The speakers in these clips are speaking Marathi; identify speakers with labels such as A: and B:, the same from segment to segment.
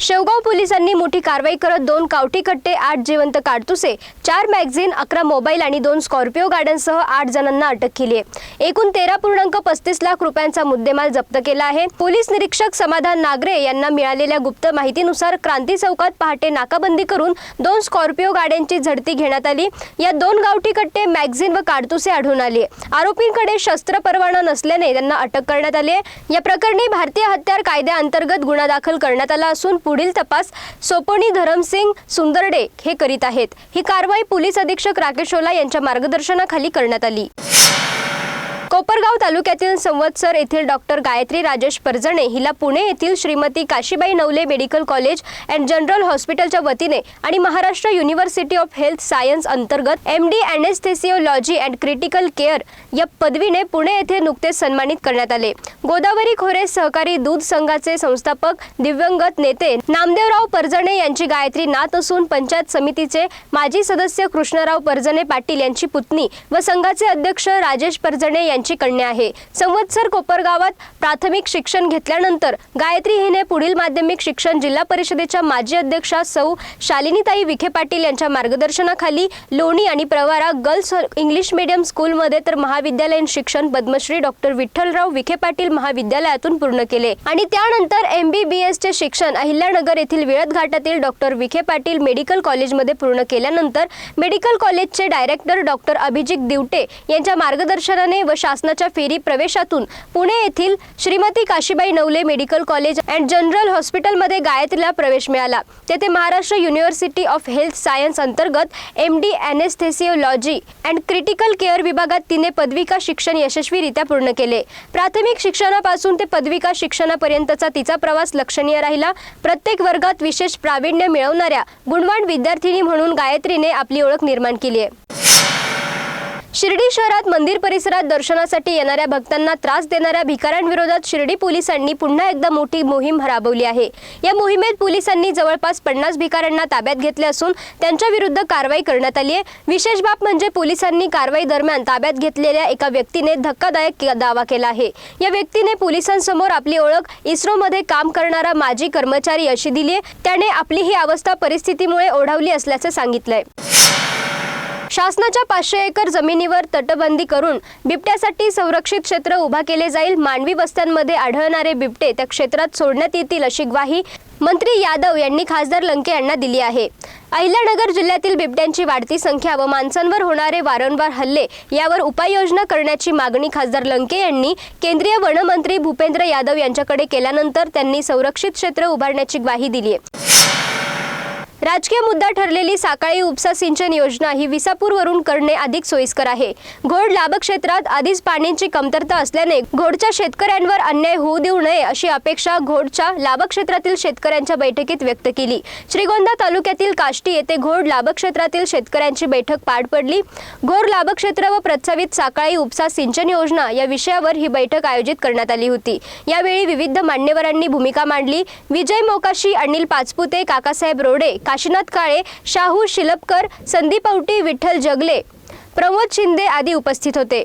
A: शेवगाव पोलिसांनी मोठी कारवाई करत दोन कावटी कट्टे आठ जिवंत काडतुसे चार मॅगझिन अकरा मोबाईल आणि दोन स्कॉर्पिओ गाड्यांसह आठ जणांना अटक केली आहे. एकूण तेरा पूर्णांक पस्तीस लाख रुपयांचा मुद्देमाल जप्त केला आहे. पोलीस निरीक्षक समाधान नागरे यांना मिळालेल्या गुप्त माहितीनुसार क्रांती चौकात पहाटे नाकाबंदी करून दोन स्कॉर्पिओ गाड्यांची झडती घेण्यात आली. या दोन गावठी कट्टे मॅगझिन व काडतुसे आढळून आले आरोपींकडे शस्त्र परवाना नसल्याने त्यांना अटक करण्यात आली आहे. या प्रकरणी भारतीय हत्यार कायद्याअंतर्गत गुन्हा दाखल करण्यात आला असून पुढील तपास सोपोनी धरमसिंग सुंदरडे हे करीत आहेत. ही कारवाई पोलीस अधीक्षक राकेश ओला यांच्या मार्गदर्शनाखाली करण्यात आली. कोपरगाव तालुक्यातील संवत्सर येथील डॉक्टर गायत्री राजेश परजणे हिला पुणे येथील Shrimati Kashibai Navale medical college and general हॉस्पिटलच्या वतीने आणि Maharashtra university of health science अंतर्गत M D anaesthesiology and critical care या पदवीने पुणे येथे नुकतेच सन्मानित करण्यात आले. गोदावरी खोरे सहकारी दूध संघाचे संस्थापक दिव्यंगत नेते नामदेवराव परजणे यांची गायत्री नात असून पंचायत समितीचे माजी सदस्य कृष्णराव परजणे पाटील यांची पुतणी व संघाचे अध्यक्ष राजेश परजणे यांची कन्या आहे. संवत्सर कोपरगावात प्राथमिक शिक्षण घेतल्यानंतर गायत्री हिने पुढील माध्यमिक शिक्षण जिल्हा परिषदेच्या माजी अध्यक्षा सौ शालिनीताई विखे पाटील यांच्या मार्गदर्शनाखाली लोणी आणि प्रवारा गर्ल्स इंग्लिश मीडियम स्कूलमध्ये तर महाविद्यालयीन शिक्षण पद्मश्री डॉक्टर विठ्ठलराव विखे पाटील महाविद्यालयातून पूर्ण केले. आणि त्यानंतर एम बी बी एसचे शिक्षण अहिल्यानगर येथील विळद घाटातील डॉक्टर विखे पाटील मेडिकल कॉलेजमध्ये पूर्ण केल्यानंतर मेडिकल कॉलेजचे डायरेक्टर डॉक्टर अभिजित दिवटे यांच्या मार्गदर्शनाने व शासनाच्या फेरी प्रवेशातून पुणे येथील Shrimati Kashibai Navale medical college and general हॉस्पिटलमध्ये गायत्रीला प्रवेश मिळाला. तेथे Maharashtra university of health science अंतर्गत M D anaesthesiology and critical care विभागात तिने पदविका शिक्षण यशस्वीरित्या पूर्ण केले. प्राथमिक शिक्षणापासून ते पदविका शिक्षणापर्यंतचा तिचा प्रवास लक्षणीय राहिला. प्रत्येक वर्गात विशेष प्रावीण्य मिळवणाऱ्या गुणवान विद्यार्थिनी म्हणून गायत्रीने आपली ओळख निर्माण केली आहे. शिर्डी शहरात मंदिर परिसरात दर्शनासाठी येणाऱ्या भक्तांना त्रास देणाऱ्या भिकाऱ्यांविरोधात शिर्डी पोलिसांनी पुन्हा एकदा मोठी मोहीम राबवली आहे. या मोहिमेत पोलिसांनी जवळपास पन्नास भिकाऱ्यांना ताब्यात घेतले असून त्यांच्या विरुद्ध कारवाई करण्यात आली आहे. विशेष बाब म्हणजे पोलिसांनी कारवाई दरम्यान ताब्यात घेतलेल्या एका व्यक्तीने धक्कादायक दावा केला आहे. या व्यक्तीने पोलिसांसमोर आपली ओळख इस्रोमध्ये काम करणारा माजी कर्मचारी अशी दिली आहे. त्याने आपली ही अवस्था परिस्थितीमुळे ओढावली असल्याचं सांगितलंय. शासनाच्या पाचशे एकर जमिनीवर तटबंदी करून बिबट्यासाठी संरक्षित क्षेत्र उभा केले जाईल. मानवी वस्त्यांमध्ये आढळणारे बिबटे त्या क्षेत्रात सोडण्यात येतील अशी ग्वाही मंत्री यादव यांनी खासदार लंके यांना दिली आहे. अहिल्यानगर जिल्ह्यातील बिबट्यांची वाढती संख्या व माणसांवर होणारे वारंवार हल्ले यावर उपाययोजना करण्याची मागणी खासदार लंके यांनी केंद्रीय वनमंत्री भूपेंद्र यादव यांच्याकडे केल्यानंतर त्यांनी संरक्षित क्षेत्र उभारण्याची ग्वाही दिली आहे. राजकीय मुद्दा ठरलेली साकाळी उपसा सिंचन योजना ही विसापूरवरून करणे अधिक सोयीस्कर आहे. घोड लाभक्षेत्रात आधीच पाण्याची कमतरता असल्याने घोडच्या शेतकऱ्यांवर अन्याय होऊ देऊ नये अशी अपेक्षा घोडच्या लाभक्षेत्रातील शेतकऱ्यांच्या बैठकीत व्यक्त केली. श्रीगोंदा तालुक्यातील काष्टी येथे घोड लाभक्षेत्रातील शेतकऱ्यांची बैठक पार पडली. घोड लाभक्षेत्र व प्रस्तावित साकाळी उपसा सिंचन योजना या विषयावर ही बैठक आयोजित करण्यात आली होती. यावेळी विविध मान्यवरांनी भूमिका मांडली. विजय मोकाशी अनिल पाचपुते काकासाहेब रोडे काशीनाथ काळे शाहू शिलपकर संदीप औटी विठ्ठल जगले प्रमोद शिंदे आदी उपस्थित होते.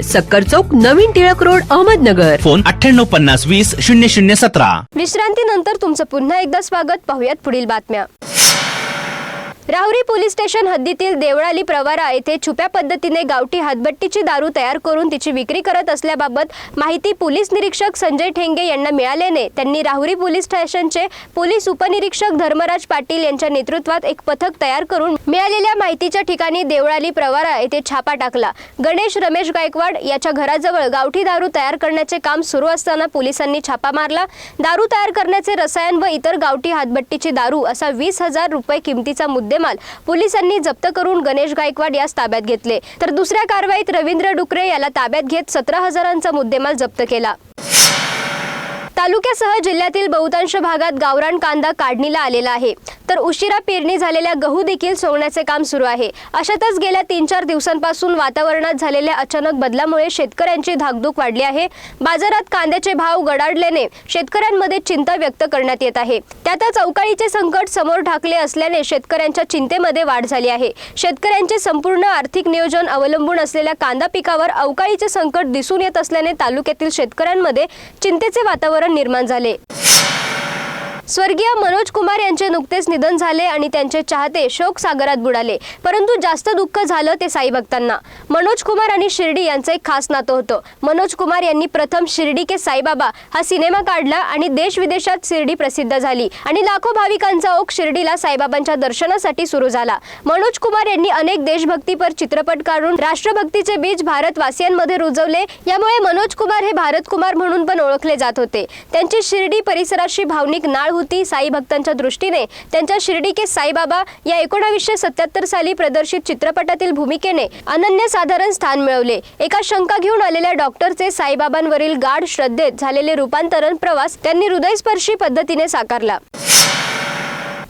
B: सक्कर चौक नवीन टिळक रोड अहमदनगर.
C: फोन अठ्ठ्याण्णव पन्नास वीस शून्य शून्य सतरा.
A: विश्रांतीनंतर तुमचं पुन्हा एकदा स्वागत. पाहुयात पुढील बातम्या. राहुरी पोलीस स्टेशन हद्दीतील देवळाली प्रवारा येथे छुप्या पद्धतीने गावठी हातभट्टीची दारू तयार करून तिची विक्री करत असल्याबाबत माहिती पोलीस निरीक्षक संजय ठेंगे यांना मिळाल्याने त्यांनी राहुरी पोलीस स्टेशनचे पोलीस उपनिरीक्षक धर्मराज पाटील यांच्या नेतृत्वात एक पथक तयार करून मिळालेल्या माहितीच्या ठिकाणी देवळाली प्रवारा येथे छापा टाकला. गणेश रमेश गायकवाड याच्या घराजवळ गावठी दारू तयार करण्याचे काम सुरू असताना पोलिसांनी छापा मारला. दारू तयार करण्याचे रसायन व इतर गावठी हातभट्टीची दारू असा वीस हजार रुपये किमतीचा मुद्दे मुद्देमाल पोलिसांनी जप्त करून गणेश गायकवाड यास ताब्यात घेतले. तर दुसऱ्या कारवाईत रवींद्र डुकरे याला ताब्यात घेत सतरा हजारांचा मुद्देमाल जप्त केला. तालुक्यासह जिल्ह्यातील बहुतांश भागात गावरान कांदा काढणीला आलेला आहे. तर उशिरा पेरणी झालेल्या गहू देखील सोडण्याचे काम सुरू आहे. अशातच गेल्या तीन चार दिवसांपासून वातावरणात झालेल्या अचानक बदलामुळे शेतकऱ्यांची धाकधूक वाढली आहे. बाजारात कांद्याचे भाव गडाडल्याने शेतकऱ्यांमध्ये चिंता व्यक्त करण्यात येत आहे. त्यातच अवकाळीचे संकट समोर ढाकले असल्याने शेतकऱ्यांच्या चिंतेमध्ये वाढ झाली आहे. शेतकऱ्यांचे संपूर्ण आर्थिक नियोजन अवलंबून असलेल्या कांदा पिकावर अवकाळीचे संकट दिसून येत असल्याने तालुक्यातील शेतकऱ्यांमध्ये चिंतेचे वातावरण निर्माण झाले. स्वर्गीय मनोज कुमार यांचे नुकतेच निधन झाले आणि त्यांचे चाहते शोक सागरात बुडाले. परंतु जास्त दुःख झालं ते साई भक्तांना. मनोज कुमार आणि शिर्डी यांचं एक खास नातं होतं. मनोज कुमार यांनी प्रथम शिर्डी के साईबाबा हा सिनेमा काढला आणि देश विदेशात शिर्डी प्रसिद्ध झाली आणि लाखो भाविकांचा ओघ शिर्डीला साईबाबांच्या दर्शनासाठी सुरू झाला. मनोज कुमार यांनी अनेक देशभक्तीपर चित्रपट काढून राष्ट्रभक्तीचे बीज भारतवासियांमध्ये रुजवले. यामुळे मनोज कुमार हे भारत कुमार म्हणून पण ओळखले जात होते. त्यांची शिर्डी परिसराशी भावनिक नाळ होती साई भक्तांच्या दृष्टीने. त्यांच्या शिर्डी के साईबाबा या एकोणावीसशे सत्याहत्तर साली प्रदर्शित चित्रपटातील भूमिकेने अनन्यसाधारण स्थान मिळवले. एका शंका घेऊन आलेल्या डॉक्टरचे साईबाबांवरील गाढ श्रद्धेत झालेले रूपांतरण प्रवास त्यांनी हृदयस्पर्शी पद्धतीने साकारला.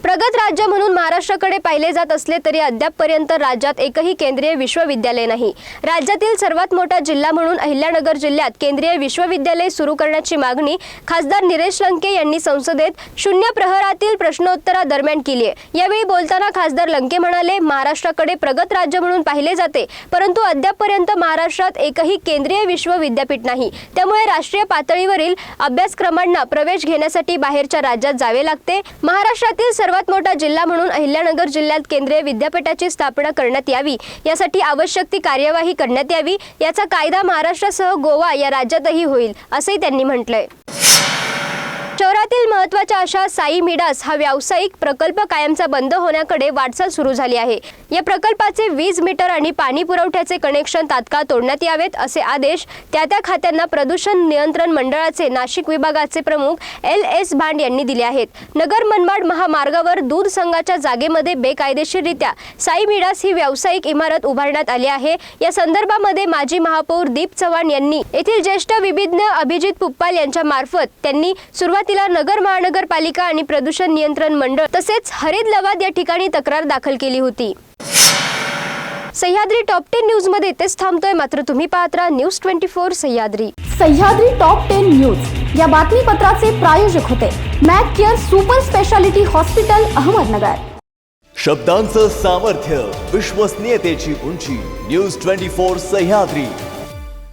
A: प्रगत राज्य म्हणून महाराष्ट्राकडे पाहिले जात असले तरी अद्यापपर्यंत राज्यात एकही केंद्रीय विश्वविद्यालय नाही. राज्यातील सर्वात मोठा जिल्हा म्हणून अहिल्यानगर जिल्ह्यात केंद्रीय विश्वविद्यालय सुरू करण्याची मागणी खासदार निलेश लंके यांनी संसदेत शून्य प्रहरातील प्रश्नोत्तरादरम्यान केली आहे. यावेळी बोलताना खासदार लंके म्हणाले महाराष्ट्राकडे प्रगत राज्य म्हणून पाहिले जाते परंतु अद्यापपर्यंत महाराष्ट्रात एकही केंद्रीय विश्वविद्यापीठ नाही. त्यामुळे राष्ट्रीय पातळीवरील अभ्यासक्रमांना प्रवेश घेण्यासाठी बाहेरच्या राज्यात जावे लागते. महाराष्ट्रातील सर्व सर्वात मोठा जिल्हा म्हणून अहिल्यानगर जिल्ह्यात केंद्रीय विद्यापीठाची स्थापना करण्यात यावी. यासाठी आवश्यक ती कार्यवाही करण्यात यावी. याचा कायदा महाराष्ट्रासह गोवा या राज्यातही होईल असंही त्यांनी म्हटलंय. शहरातील महत्त्वाच्या अशा साई मिडास हा व्यावसायिक प्रकल्प कायमचा बंद होण्याकडे वाटचाल सुरू झाली आहे. या प्रकल्पाचे वीज मीटर आणि पाणी पुरवठ्याचे कनेक्शन तात्काळ तोडण्यात यावेत असे आदेश त्या त्या खात्यांना प्रदूषण नियंत्रण मंडळाचे नाशिक विभागाचे प्रमुख एल एस भांड यांनी दिले आहेत. नगर मनमाड महामार्गावर दूध संघाच्या जागेमध्ये बेकायदेशीररित्या साई मिडास ही व्यावसायिक इमारत उभारण्यात आली आहे. या संदर्भामध्ये माजी महापौर दीप चव्हाण यांनी येथील ज्येष्ठ विधिज्ञ अभिजित पुप्पाल यांच्या मार्फत त्यांनी सुरुवातीला नगर महानगरपालिका आणि प्रदूषण नियंत्रण मंडळ तसेच हरित लवाद या ठिकाणी तक्रार दाखल केली होती. सह्याद्री टॉप टेन न्यूजमध्ये इथेच थांबतोय. मात्र तुम्ही पाहत राहा news twenty four Sahyadri.
D: Sahyadri top ten news. या बातमीपत्राचे प्रायोजक होते Mac Care super speciality hospital Ahmednagar.
E: शब्दांचं सामर्थ्य विश्वसनीयतेची उंची न्यूज ट्वेंटी फोर सह्याद्री.